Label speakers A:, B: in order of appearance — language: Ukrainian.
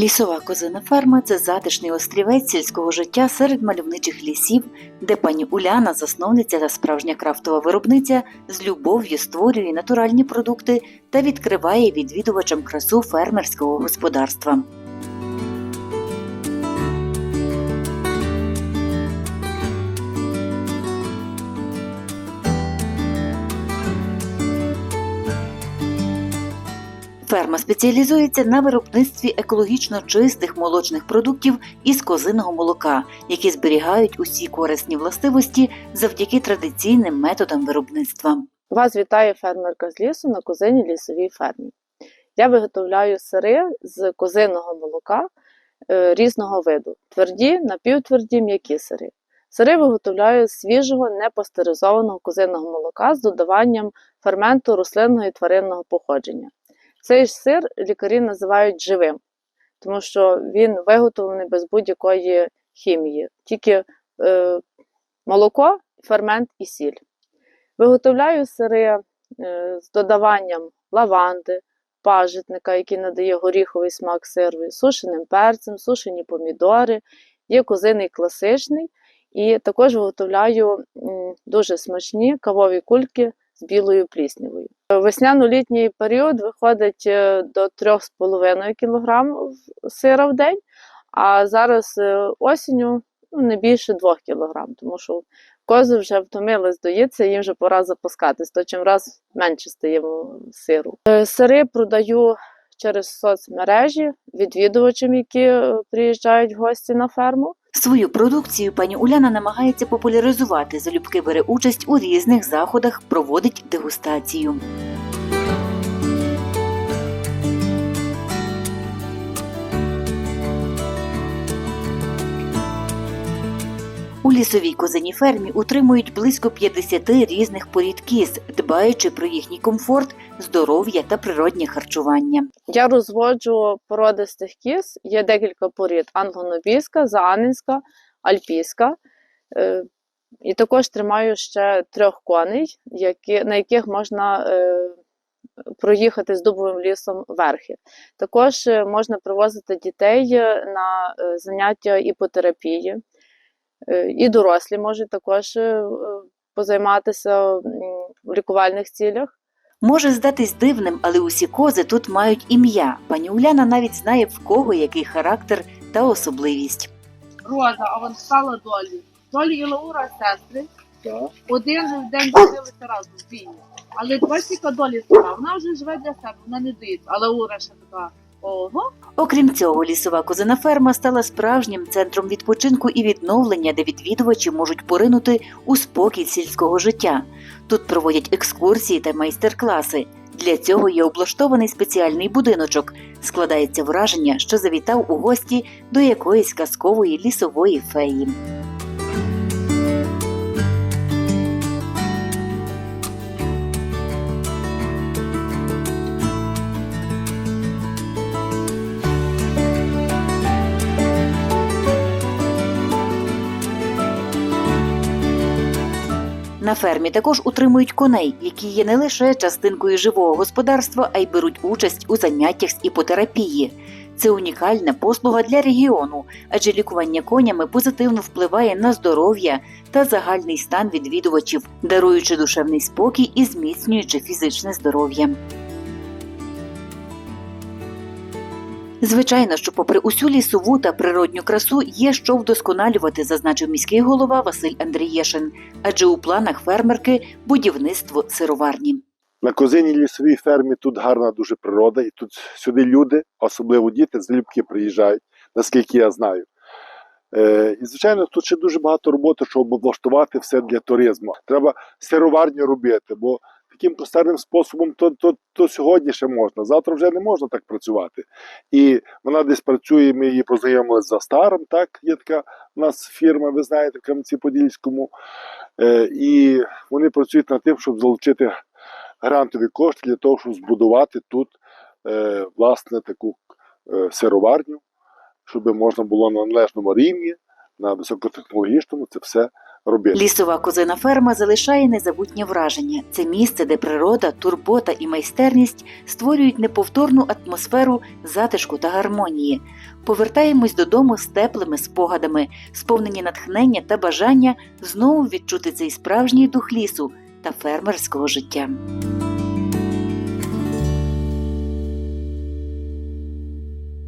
A: Лісова козина ферма це затишний острівець сільського життя серед мальовничих лісів, де пані Уляна, засновниця та справжня крафтова виробниця, з любов'ю створює натуральні продукти та відкриває відвідувачам красу фермерського господарства. Ферма спеціалізується на виробництві екологічно чистих молочних продуктів із козиного молока, які зберігають усі корисні властивості завдяки традиційним методам виробництва.
B: Вас вітає фермерка з лісу на козині лісовій фермі. Я виготовляю сири з козиного молока е, різного виду: тверді, напівтверді, м'які сири. Сири виготовляю з свіжого непастеризованого козиного молока з додаванням ферменту рослинного і тваринного походження. Цей сир лікарі називають живим, тому що він виготовлений без будь-якої хімії, тільки е, молоко, фермент і сіль. Виготовляю сири е, з додаванням лаванди, пажитника, який надає горіховий смак сирові, сушеним перцем, сушені помідори, є козиний класичний. І також виготовляю дуже смачні кавові кульки з білою пліснявою. Весняно-літній період виходить е, до 3,5 кг сира в день, а зараз е, осінню ну, не більше 2 кг, тому що кози вже втомились доїться, їм вже пора запускатись, то чим раз менше стає сиру. Е, Сири продаю через соцмережі відвідувачам, які е, приїжджають в гості на ферму.
A: Свою продукцію пані Уляна намагається популяризувати, залюбки бере участь у різних заходах, проводить дегустацію. У лісовій козиній фермі утримують близько 50 різних порід кіз, дбаючи про їхній комфорт, здоров'я та природнє харчування.
B: Я розводжу породистих кіз. Є декілька порід: англонобійська, заанинська, альпійська. Е, І також тримаю ще трьох коней, які, на яких можна е, проїхати з дубовим лісом верхи. Також е, можна привозити дітей е, на заняття іпотерапії. Е, І дорослі можуть також е, позайматися в лікувальних цілях.
A: Може здатись дивним, але усі кози тут мають ім'я. Пані Уляна навіть знає в кого який характер та особливість.
C: Роза, а вон стала долі. Долі і Лаура сестри. Один же в день дивилися разом в війні. Але двадцять долі стара. Вона вже живе для себе, вона не доїться. А Лаура ще така. Ого,
A: Окрім цього, лісова козина ферма стала справжнім центром відпочинку і відновлення, де відвідувачі можуть поринути у спокій сільського життя. Тут проводять екскурсії та майстер-класи. Для цього є облаштований спеціальний будиночок. Складається враження, що завітав у гості до якоїсь казкової лісової феї. На фермі також утримують коней, які є не лише частинкою живого господарства, а й беруть участь у заняттях з іпотерапії. Це унікальна послуга для регіону, адже лікування конями позитивно впливає на здоров'я та загальний стан відвідувачів, даруючи душевний спокій і зміцнюючи фізичне здоров'я. Звичайно, що попри усю лісову та природню красу є що вдосконалювати, зазначив міський голова Василь Андрієшин, адже у планах фермерки будівництво сироварні.
D: На козиній лісовій фермі тут гарна дуже природа, і тут сюди люди, особливо діти, залюбки приїжджають, наскільки я знаю. Е, і, звичайно, тут ще дуже багато роботи, щоб облаштувати все для туризму. Треба сироварню робити, бо таким простим способом то, то, то сьогодні ще можна, завтра вже не можна так працювати. І вона десь працює, ми її познайомилися за старом, так, є така у нас фірма, ви знаєте, в Кам'янці-Подільському. Е, і вони працюють над тим, щоб залучити грантові кошти для того, щоб збудувати тут е, власне таку е, сироварню, щоб можна було на належному рівні, на високотехнологічному це все робити.
A: Лісова козина ферма залишає незабутнє враження. Це місце, де природа, турбота і майстерність створюють неповторну атмосферу затишку та гармонії. Повертаємось додому з теплими спогадами, сповнені натхнення та бажання знову відчути цей справжній дух лісу та фермерського життя.